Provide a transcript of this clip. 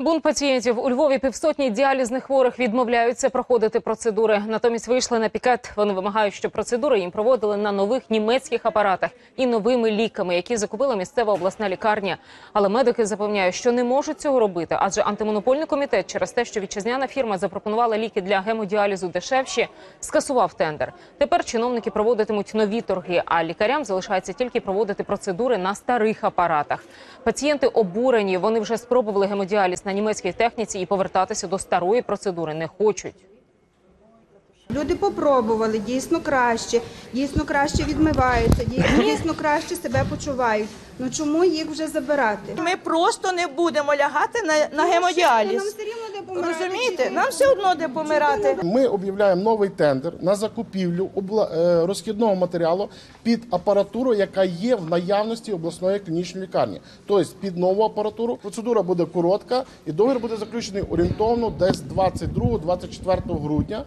Бунт пацієнтів у Львові півсотні діалізних хворих відмовляються проходити процедури. Натомість вийшли на пікет. Вони вимагають, щоб процедури їм проводили на нових німецьких апаратах і новими ліками, які закупила місцева обласна лікарня. Але медики запевняють, що не можуть цього робити, адже антимонопольний комітет через те, що вітчизняна фірма запропонувала ліки для гемодіалізу дешевші, скасував тендер. Тепер чиновники проводитимуть нові торги, а лікарям залишається тільки проводити процедури на старих апаратах. Пацієнти обурені. Вони вже спробували гемодіаліз на німецькій техніці і повертатися до старої процедури не хочуть. Люди попробували дійсно краще, дійсно краще відмиваються, дійсно, краще себе почувають. Ну чому їх вже забирати? Ми просто не будемо лягати на, на Нам гемодіаліз. Розумієте? Нам все одно де помирати. Ми об'являємо новий тендер на закупівлю е, розхідного матеріалу під апаратуру, яка є в наявності обласної клінічної лікарні. Тобто під нову апаратуру. Процедура буде коротка, і договір буде заключений орієнтовно десь 22-24 грудня.